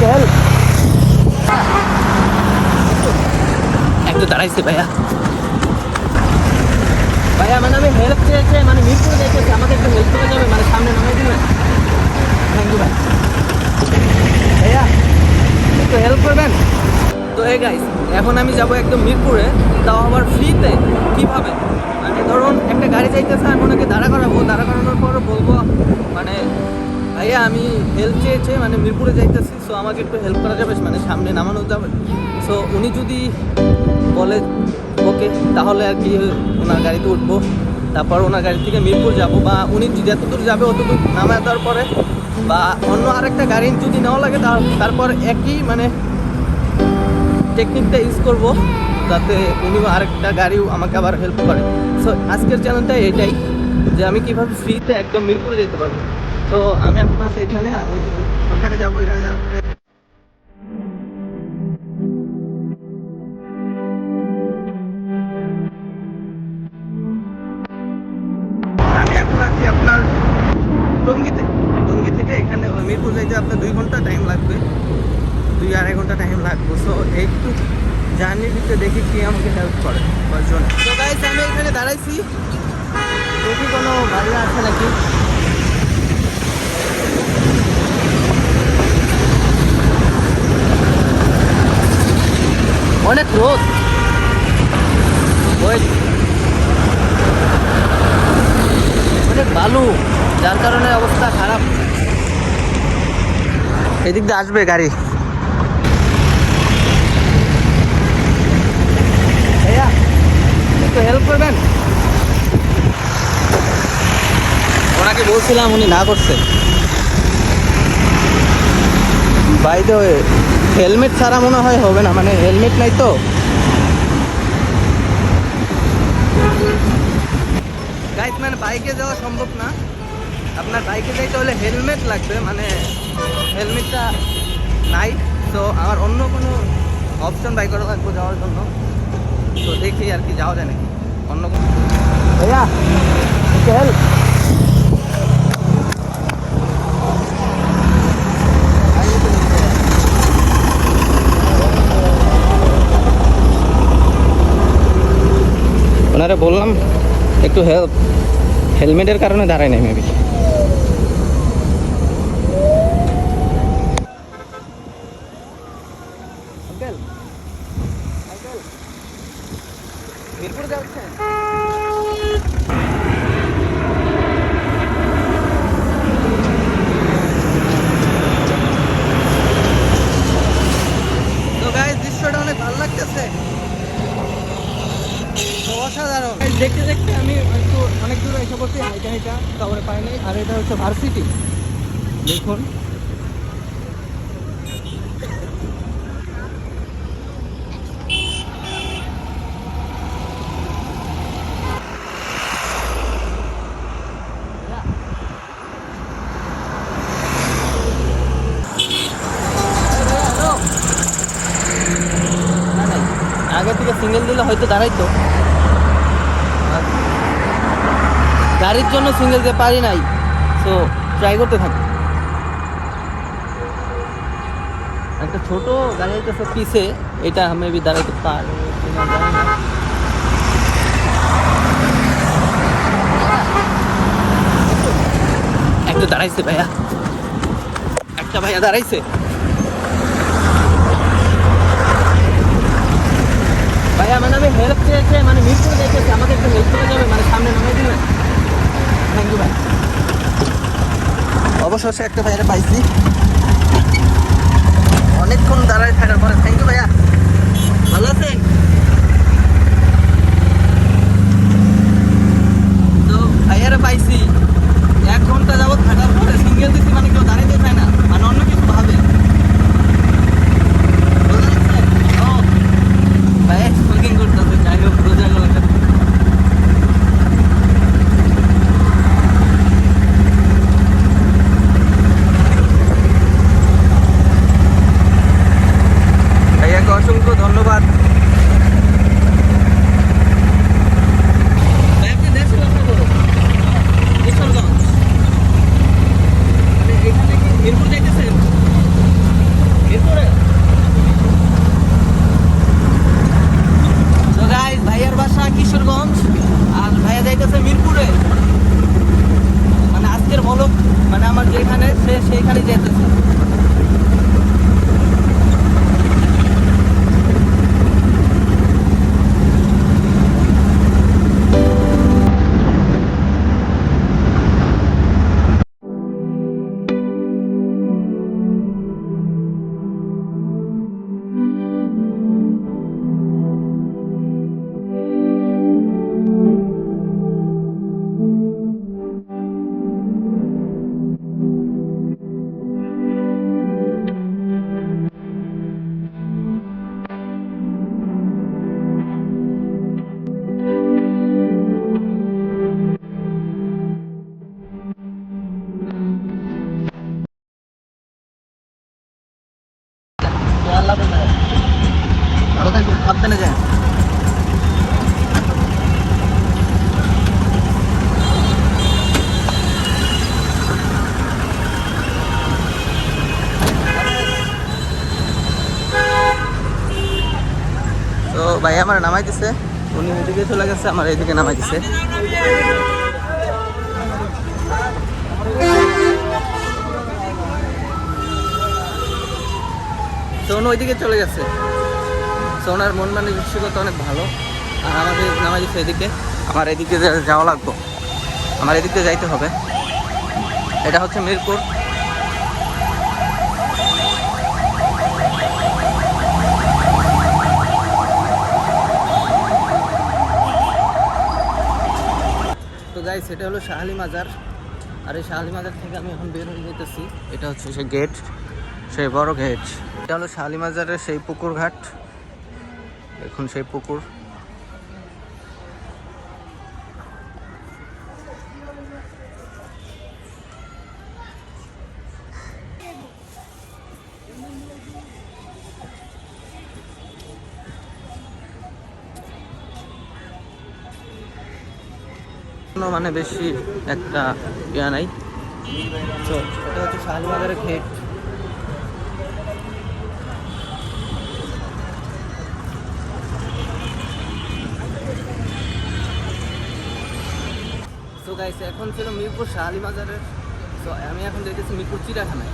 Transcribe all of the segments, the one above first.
চল একটু দাঁড়াইছে ভাইয়া। ভাইয়া মানে আমি হেল্প চেয়েছে মানে মিরপুরে দেখেছি আমাকে একটু হেল্প করে যাবে মানে সামনে নামাই দিবেন থ্যাংক ইউ ভাই। ভাইয়া, একটু হেল্প করবেন? তো এই গাইস এখন আমি যাব একদম মিরপুরে, তাও আবার ফ্রিতে কীভাবে? মানে ধরুন, একটা গাড়ি চাইতেছে, আমি ওনাকে দাঁড়া করাবো, দাঁড়া করানোর পর বলব মানে ভাইয়া, আমি হেল্প চেয়েছে মানে মিরপুরে যাইতেছি সো আমাকে একটু হেল্প করা যাবে মানে সামনে নামানো যাবে। সো উনি যদি বলে, ওকে, তাহলে আর কি, ওনার গাড়িতে উঠবো। তারপর ওনার গাড়ি থেকে মিরপুর যাব, বা উনি যতদূর যাবে, অতদূর নামায় দেওয়ার পরে, বা অন্য আরেকটা গাড়ি যদি নেওয়া লাগে তার তারপর একই মানে টেকনিকটা ইউজ করব, যাতে উনিও আরেকটা গাড়িও আমাকে আবার হেল্প করে। সো আজকের চ্যানেলটা এটাই, যে আমি কীভাবে ফ্রিতে একদম মিরপুরে যেতে পারব। তো আমি আপনার এখানে ওখানে যাব এখানে যাব। এখন আপনার টঙ্গিতে। টঙ্গি থেকে এখানে মিরপুর যাইতে আপনার দুই ঘণ্টা টাইম লাগবে। দুই আড়াই ঘণ্টা টাইম লাগবে। সো একটু জার্নির ভিতরে দেখি কে আমাকে হেল্প করে পাঁচজন তো গাইস আমি এখানে দাঁড়াইছি। দেখি কোনো গাড়ি আছে নাকি? অনেক রোদ। অনেক বালু যার কারণে অবস্থা খারাপ। এদিক দিয়ে আসবে গাড়ি। ভাইয়া একটু হেল্প করবেন? ওনাকে বলছিলাম উনি না করছে। বাই দ্য হেলমেট ছাড়া মনে হয় হবে না মানে হেলমেট নাই তো। গাইড মানে বাইকে যাওয়া সম্ভব না। আপনার বাইকে যাইতে হলে হেলমেট লাগবে মানে হেলমেটটা নাই। তো আমার অন্য কোনো অপশন বাই করা লাগবে যাওয়ার জন্য। তো দেখি আর কি যাওয়া যায় নাকি। অন্য কোনো ভাইয়া হেল্প ওনারে বললাম একটু হেল্প হেলমেটের কারণে দাঁড়ায় নাই মেবি মিরপুর যাচ্ছেন তো গাইস দৃশ্যটা অনেক ভালো লাগতেছে তো অসাধারণ এই দেখতে দেখতে আমি একটু বলছি হাইটা হাইটা তারপরে পাইনি আর এটা হচ্ছে ভার্সিটি দেখুন। না, নাই। আগে থেকে সিঙ্গেল দিলে হয়তো দাঁড়াইতো। গাড়ির জন্য সিঙ্গেল দিতে পারি নাই তো ট্রাই করতে থাকি। একটা ছোট গাড়ি আছে পিছে, এটা মেবি দাঁড়াইতে পারে। একটু দাঁড়াইছে ভাইয়া। একটা ভাইয়া দাঁড়াইছে। ভাইয়া মানে আমি হেল্প চেয়েছে মানে মিরপুরে দেখেছি, আমাকে একটু হেল্প করে যাবে মানে সামনে নামাই দিবেন থ্যাংক ইউ ভাই। অবশেষে একটা ভাইয়ের পাইছি। অনেকক্ষণ দাঁড়ায় থাকার পরে, থ্যাংক ইউ ভাইয়া। ভালো আছেন? তো ভাইয়ারে পাইছি। এক ঘণ্টা যাবত থাকার পরে সিঙ্গেল দিচ্ছি মানে কেউ দাঁড়িয়ে চায় না। মানে অন্য কিছু কিশোরগঞ্জ। মানে তো ভাই আমার নামাই দিছে। উনি এদিকে চলে গেছে, আমার এদিকে নামাই দিছে। উনি ওইদিকে চলে গেছে। তো ওনার মন মানসিকতা অনেক ভালো। আর আমাদের নামাই দিচ্ছে এদিকে। আমার এদিকে যাওয়া লাগবে। আমার এদিকে যাইতে হবে। এটা হচ্ছে মিরপুর। সেটা হলো শাহালি মাজার। আর এই শাহালি মাজার থেকে আমি এখন বের হয়ে যেতেছি এটা হচ্ছে সেই গেট, সেই বড় গেট। এটা হলো শাহালি মাজারের সেই পুকুর ঘাট। এখন সেই পুকুর। মানে বেশি একটা ইয়া নাই। তো এটা হচ্ছে শাহবাজারের গেট তো গাইছে এখন ছিল মিরপুর শাহালি বাজারের তো আমি এখন দেখতেছি মিরপুর চিড়াখানায়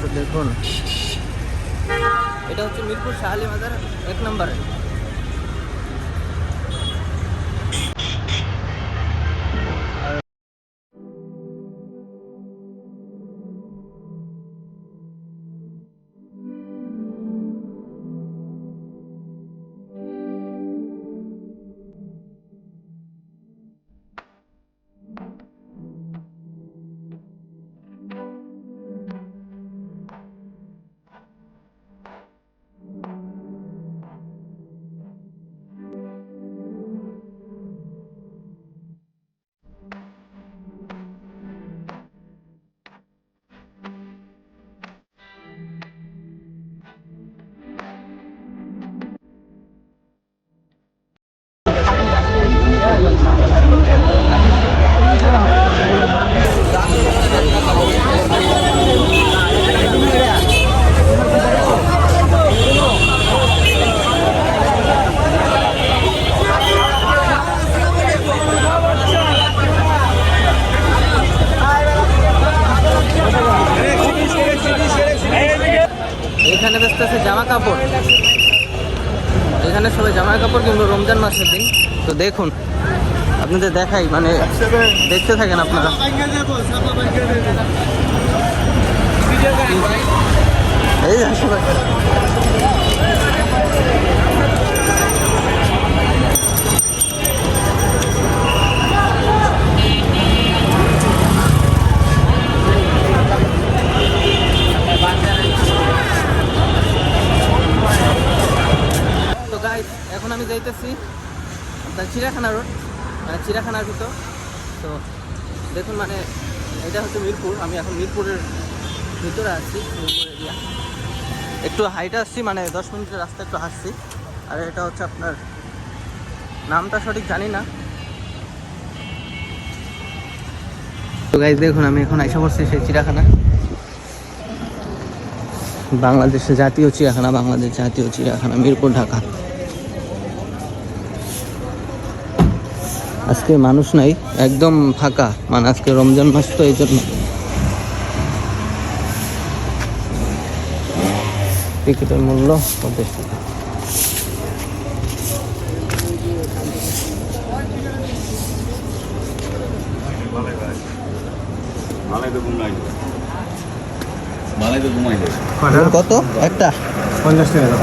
তো দেখুন, এটা হচ্ছে মিরপুর শাহালি বাজার এক নম্বরে। এখানে ব্যস্ত আছে জামা কাপড়। এখানে সবাই জামা কাপড় কিনবো রমজান মাসের দিন। তো দেখুন, আপনাদের দেখাই মানে দেখতে থাকেন আপনারা। এই চিড়িয়াখানার ভিতর। তো দেখুন মানে এটা হচ্ছে মিরপুর, আমি এখন মিরপুরের ভিতরে আছি মিরপুর এরিয়া। একটু হাইটে আসছি মানে দশ মিনিটের রাস্তা একটু হাসছি আর এটা হচ্ছে আপনার, নামটা সঠিক জানি না। তো গাইজ দেখুন, আমি এখন আইসা পড়ছি সেই চিড়িয়াখানা বাংলাদেশের জাতীয় চিড়িয়াখানা, বাংলাদেশ জাতীয় চিড়িয়াখানা, মিরপুর, ঢাকা। আজকে মানুষ নাই একদম ফাঁকা। মানে আজকে রমজান মাস তো এই জন্য। টিকিটের মূল্য পঞ্চাশ টাকা। কত? একটা। পঞ্চাশ টাকা।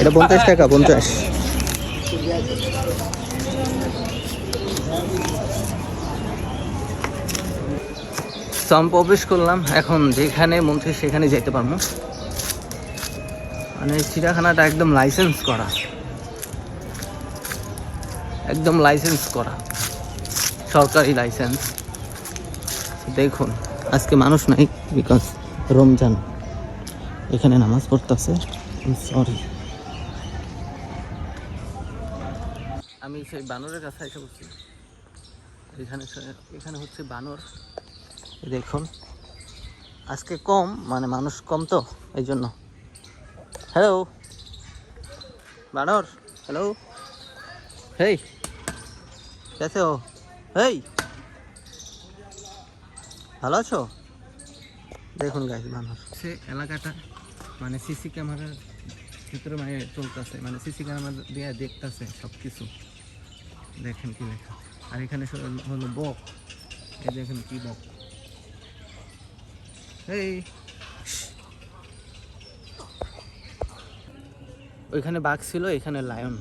এটা পঞ্চাশ টাকা, পঞ্চাশ। আমি প্রবেশ করলাম, এখন যেখানে মন সেখানে যেতে পারব। মানে চিড়িয়াখানাটা একদম লাইসেন্স করা। একদম লাইসেন্স করা। সরকারি লাইসেন্স দেখুন, আজকে মানুষ নাই বিকজ রমজান। এখানে নামাজ পড়তেছে। সরি আমি সেই বানরের কাছে এসে বলছি, এখানে এখানে হচ্ছে বানর। দেখুন, আজকে কম মানে মানুষ কম তো এই জন্য হ্যালো বানর? হ্যালো হেই কেসে হো হেই। ভালো আছো? দেখুন গাইজ বানর সে এলাকাটা মানে সিসি ক্যামেরার ভিতরে মানে চলতেছে মানে সিসি ক্যামেরা দিয়ে দেখতেছে সব কিছু দেখেন কি লেখা। আর এখানে হলো বক। এই দেখেন কি বক। এই ওইখানে বাঘ ছিল, এখানে লায়ন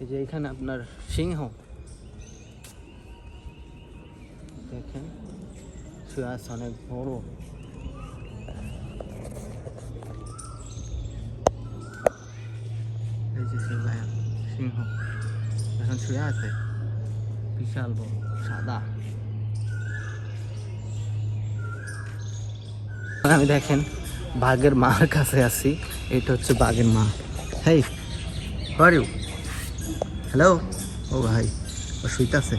এই যে এখানে আপনার সিংহ। আছে অনেক বড়। এই যে সিংহ। এখন শুয়ে আছে? বিশাল বড়, সাদা। আমি দেখেন, বাঘের মার কাছে আছি। এটা হচ্ছে বাঘের মা। হেই ইউ হ্যালো ও ভাই, ও শুইতাছে।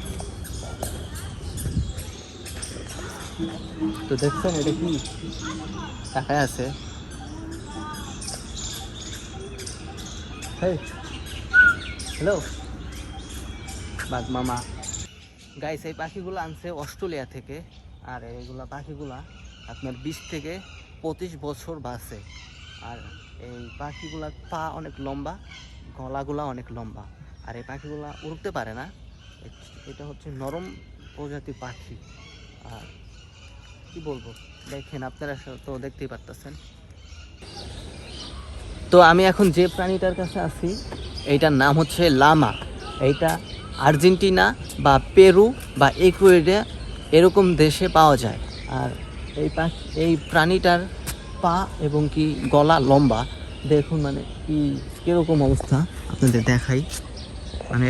তো দেখছেন এটা কি? তাকায় আছে। হ্যালো? বাদ মামা। গাইস, এই পাখিগুলো আনছে অস্ট্রেলিয়া থেকে। আর এইগুলা পাখিগুলা আপনার বিশ থেকে পঁচিশ বছর বাঁচে। আর এই পাখিগুলার পা অনেক লম্বা, গলাগুলা অনেক লম্বা। আর এই পাখিগুলা উড়তে পারে না। এটা হচ্ছে নরম প্রজাতির পাখি। আর কি বলব? দেখেন আপনারা তো দেখতেই পারতেছেন। তো আমি এখন যে প্রাণীটার কাছে আছি, এইটার নাম হচ্ছে লামা। এইটা আর্জেন্টিনা বা পেরু বা ইকুয়েডিয়া এরকম দেশে পাওয়া যায়। আর এই পাখি এই প্রাণীটার পা এবং কি গলা লম্বা, দেখুন মানে কি, কীরকম অবস্থা? আপনাদের দেখাই। মানে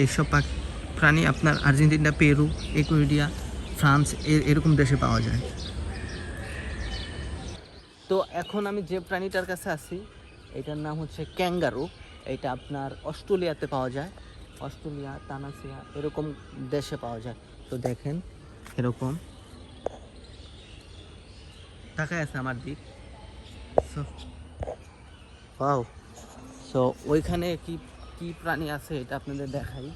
এইসব পাখি, প্রাণী আপনার আর্জেন্টিনা, পেরু, ইকুয়েডিয়া ফ্রান্স এরকম দেশে পাওয়া যায়। তো এখন আমি যে প্রাণীটার কাছে আছি, এটার নাম হচ্ছে ক্যাঙ্গারু। এটা আপনার অস্ট্রেলিয়াতে পাওয়া যায়। অস্ট্রেলিয়া, তানাসিয়া, এরকম দেশে পাওয়া যায়। তো দেখেন, এরকম। তাকায় আছে আমার দিক। সো ওইখানে কি কি প্রাণী আছে এটা আপনাদের দেখাই।